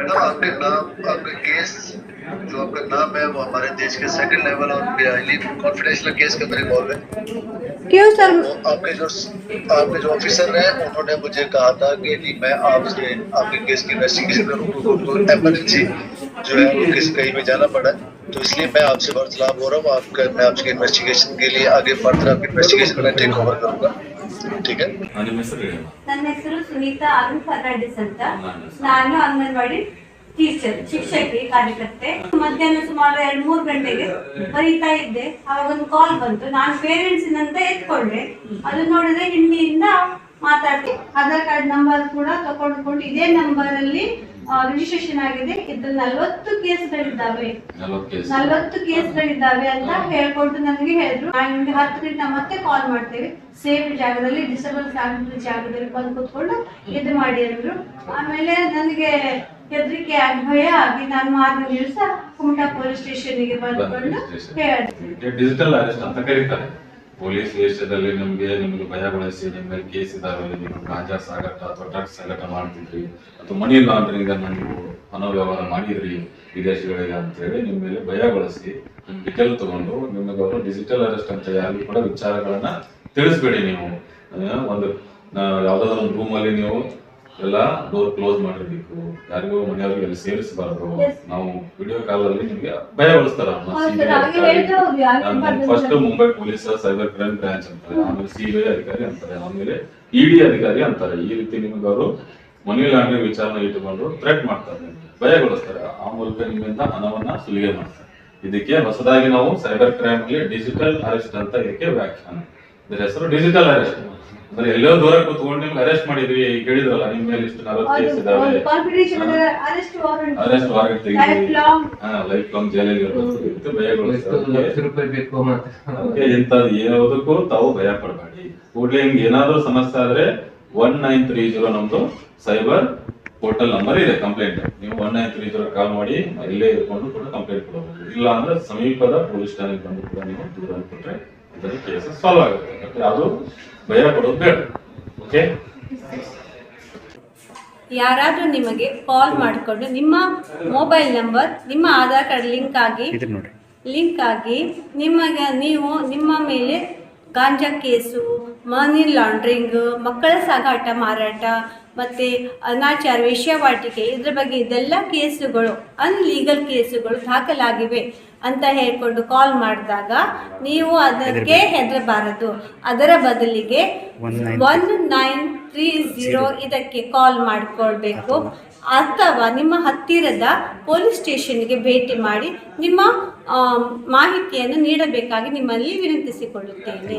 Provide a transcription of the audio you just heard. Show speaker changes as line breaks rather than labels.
Madam आपने नाम आपका केस जो आपका नाम है वो हमारे देश के सेकंड लेवल और हाईली कॉन्फिडेंशियल केस के अंदर इन्वॉल्व है।
क्यों सर?
तो आपके जो आपके जो ऑफिसर हैं उन्होंने मुझे कहा था कि जी मैं आपसे आपके केस की इन्वेस्टिगेशन करूँ तो, तो, तो उनको एमरजेंसी जो है उनके कहीं में जाना पड़ा है। तो इसलिए मैं आपसे वार्तालाप हो रहा हूँ आपका मैं आपकी इन्वेस्टिगेशन के लिए आगे फर्दर आपकी इन्वेस्टिगेशन में टेक ओवर करूंगा ठीक है
ಆ, ನಿಮ್ಮ ಹೆಸರು ಹೇಳಿ
ನನ್ನ ಹೆಸರು ಸುನೀತಾ ಅರುಣ್ ಫರ್ನಾಂಡಿಸ್ ಅಂತ
ನಾನು
ನಾನು ಅಂಗನವಾಡಿ ಟೀಚರ್ ಶಿಕ್ಷಕಿ ಕಾರ್ಯಕರ್ತೆ ಮಧ್ಯಾಹ್ನ ಸುಮಾರು ಎರಡ್ ಮೂರು ಗಂಟೆಗೆ ಬರೀತಾ ಇದ್ದೆ ಅವಾಗ ಒಂದು ಕಾಲ್ ಬಂತು ನಾನು ಪೇರೆಂಟ್ಸ್ ಅಂತ ಎತ್ಕೊಂಡೆ ಅದು ನೋಡಿದ್ರೆ ಹಿಂದಿಯಿಂದ ಮಾತಾಡ್ತಿ ಆಧಾರ್ ಕಾರ್ಡ್ ನಂಬರ್ ಕೂಡ ತಗೊಂಡ್ಕೊಂಡು ಇದೇ ನಂಬರ್ ಅಲ್ಲಿ ರಿಜಿಸ್ಟ್ರೇಷನ್ ಆಗಿದೆ. ಇದ್ರ ನಲ್ವತ್ತು ಕೇಸ್ಗಳಿದ್ದಾವೆ.
ನಲ್ವತ್ತು ಕೇಸ್.
ನಲ್ವತ್ತು ಕೇಸ್ಗಳಿದ್ದಾವೆ ಅಂತ ಹೇಳ್ಕೊಂಡು ನನಗೆ ಹೇಳಿದ್ರು. ನಾನು ನಿಮ್ಗೆ ಹತ್ತು ಗಂಟೆ ಮತ್ತೆ ಕಾಲ್ ಮಾಡ್ತೇವೆ. ಸೇಫ್ ಜಾಗದಲ್ಲಿ ಡಿಸೇಬಲ್ ಫ್ಯಾಮಿಲಿ ಜಾಗದಲ್ಲಿ ಬಂದು ಕೂತ್ಕೊಂಡು ಇದು ಮಾಡಿ ಅಂದ್ರು. ಆಮೇಲೆ ನನಗೆ ಹೆದರಿಕೆ ಆಗಿ ಭಯ ಆಗಿ ನಾನು ಮಾರನೇ ದಿವಸ ಕುಮಟಾ ಪೊಲೀಸ್ ಸ್ಟೇಷನ್ಗೆ ಬಂದ್ಕೊಂಡು ಹೇಳಿದೆ.
ಡಿಜಿಟಲ್ ಅರೆಸ್ಟ್ ಅಂತ ಕರೀತಾರೆ. ಪೊಲೀಸ್ ವೇಷದಲ್ಲಿ ನಿಮಗೆ, ನಿಮ್ಗೆ ಭಯಗೊಳಿಸಿ ನಿಮ್ಮ ಮೇಲೆ ಕೇಸ್ ಇದಾವೆ ನೀವು ಗಾಂಜಾ ಸಾಗಾಟ ಅಥವಾ ಡ್ರಗ್ಸ್ ಸಾಗಾಟ ಮಾಡ್ತಿದ್ರಿ, ಅಥವಾ ಮನಿ ಲಾಂಡ್ರಿಂಗ್ ಅನ್ನ ನೀವು ಅನವ್ಯವಹಾರ ವ್ಯವಹಾರ ಮಾಡಿದ್ರಿ ವಿದೇಶಗಳಿಗೆ ಅಂತ ಹೇಳಿ ನಿಮ್ಮ ಮೇಲೆ ಭಯಗೊಳಿಸಿ ಡಿಟೇಲ್ ತಗೊಂಡು ನಿಮಗೆ ಅವರು ಡಿಜಿಟಲ್ ಅರೆಸ್ಟ್ ಅಂತ ಯಾರಿಗೂ ಕೂಡ ವಿಚಾರಗಳನ್ನ ತಿಳಿಸ್ಬೇಡಿ ನೀವು. ಒಂದು ಯಾವ್ದಾದ್ರು ಒಂದು ರೂಮ್ ಅಲ್ಲಿ ನೀವು ಎಲ್ಲ ಡೋರ್ ಕ್ಲೋಸ್ ಮಾಡಿರ್ಬೇಕು. ಯಾರಿಗೂ ಮನೆಯವರಿಗೆ ಅಲ್ಲಿ ಸೇರಿಸಬಾರ್ದು. ನಾವು ವಿಡಿಯೋ ಕಾಲ್ ಅಲ್ಲಿ ನಿಮ್ಗೆ
ಆಗಿನ ಕಾಲದಲ್ಲಿ
first Mumbai police cyber crime branch ಅಂತಾರೆ. ಆಮೇಲೆ ಸಿಬಿಐ ಅಧಿಕಾರಿ ಅಂತಾರೆ. ಆಮೇಲೆ ಇಡಿ ಅಧಿಕಾರಿ ಅಂತಾರೆ. ಈ ರೀತಿ ನಿಮಗೆ ಅವರು ಮನಿ ಲಾಂಡ್ರಿಂಗ್ ವಿಚಾರನ ಇಟ್ಟುಕೊಂಡು ಥ್ರೆಟ್ ಮಾಡ್ತಾರೆ. ಭಯಗೊಳಿಸ್ತಾರೆ ಆ ಮೂಲಕ ನಿಮ್ಮಿಂದ ಹಣವನ್ನ ಸುಲಿಗೆ ಮಾಡ್ತಾರೆ. ಇದಕ್ಕೆ ಹೊಸದಾಗಿ ನಾವು ಸೈಬರ್ ಕ್ರೈಮ್ ಅಲ್ಲಿ ಡಿಜಿಟಲ್ ಅರೆಸ್ಟ್ ಅಂತ ಇದಕ್ಕೆ ವ್ಯಾಖ್ಯಾನ. ಇದರ ಹೆಸರು ಡಿಜಿಟಲ್ ಅರೆಸ್ಟ್ ಅಂದ್ರೆ ಎಲ್ಲೋ ದೂರ ಕೂತ್ಕೊಂಡು ನಿಮ್ಗೆ ಅರೆಸ್ಟ್ ಮಾಡಿದ್ವಿ ಈಗ ಹೇಳಿದ್ರಲ್ಲ ನಿಮ್ಮ ಮೇಲೆ ಇಷ್ಟು ನಲವತ್ತು ಕೇಸ್ ಇದಾವೆ.
ಅರೆಸ್ಟ್ ವಾರೆಂಟ್ ಲೈಫ್
ತೆಗೆದು
ಲಾಂಗ್
ಲೈಫ್ ಲಾಂಗ್ ಜೈಲಲ್ಲಿ ಇರಬೇಕು. ಅದಕ್ಕೆ ಇಂಥದ್ದು ಯಾವುದಕ್ಕೂ ತಾವು ಭಯ ಪಡಬೇಡಿ. ಕೂಡಲೇ ನಿಮ್ಗೆ ಏನಾದ್ರೂ ಸಮಸ್ಯೆ ಆದ್ರೆ ಒನ್ ನೈನ್ ತ್ರೀ ಜೀರೋ ನಮ್ದು ಸೈಬರ್ ಪೋರ್ಟಲ್ ನಂಬರ್ ಇದೆ ಕಂಪ್ಲೇಂಟ್ ನೀವು one nine three zero call ಮಾಡಿ ಇಲ್ಲೇ ಇರ್ಕೊಂಡು ಕೂಡ ಕಂಪ್ಲೇಂಟ್ ಕೊಡಬಹುದು ಇಲ್ಲ ಅಂದ್ರೆ ಸಮೀಪದ ಪೊಲೀಸ್ ಠಾಣೆಗೆ ಬಂದು ಕೂಡ ನೀವು ದೂರ ಕೊಟ್ರೆ ಇದರ ಕೇಸ್ ಸಾಲ್ವ್ ಆಗುತ್ತೆ. ಮತ್ತೆ ಯಾವುದು? ಭಯ ಪಡೋದು ಬೇಡ. ಓಕೆ
ಯಾರಾದರೂ ನಿಮಗೆ ಕಾಲ್ ಮಾಡಿಕೊಂಡು ನಿಮ್ಮ ಮೊಬೈಲ್ ನಂಬರ್ ನಿಮ್ಮ ಆಧಾರ್ ಕಾರ್ಡ್ ಲಿಂಕ್ ಆಗಿ ಲಿಂಕ್ ಆಗಿ ನಿಮಗೆ ನೀವು ನಿಮ್ಮ ಮೇಲೆ ಗಾಂಜಾ ಕೇಸು ಮನಿ ಲಾಂಡ್ರಿಂಗ್ ಮಕ್ಕಳ ಸಾಗಾಟ ಮಾರಾಟ ಮತ್ತು ಅನಾಚಾರ ವೇಶ್ಯಾವಾಟಿಕೆ ಇದರ ಬಗ್ಗೆ ಇದೆಲ್ಲ ಕೇಸುಗಳು ಅನ್ಲೀಗಲ್ ಕೇಸುಗಳು ದಾಖಲಾಗಿವೆ ಅಂತ ಹೇಳಿಕೊಂಡು ಕಾಲ್ ಮಾಡಿದಾಗ ನೀವು ಅದಕ್ಕೆ ಹೆದರಬಾರದು. ಅದರ ಬದಲಿಗೆ ಒನ್ ನೈನ್ ತ್ರೀ ಝೀರೋ ಇದಕ್ಕೆ ಕಾಲ್ ಮಾಡಿಕೊಳ್ಬೇಕು. ಅಥವಾ ನಿಮ್ಮ ಹತ್ತಿರದ ಪೊಲೀಸ್ ಸ್ಟೇಷನ್ಗೆ ಭೇಟಿ ಮಾಡಿ ನಿಮ್ಮ ಮಾಹಿತಿಯನ್ನು ನೀಡಬೇಕಾಗಿ ನಿಮ್ಮಲ್ಲಿ ವಿನಂತಿಸಿಕೊಳ್ಳುತ್ತೇನೆ.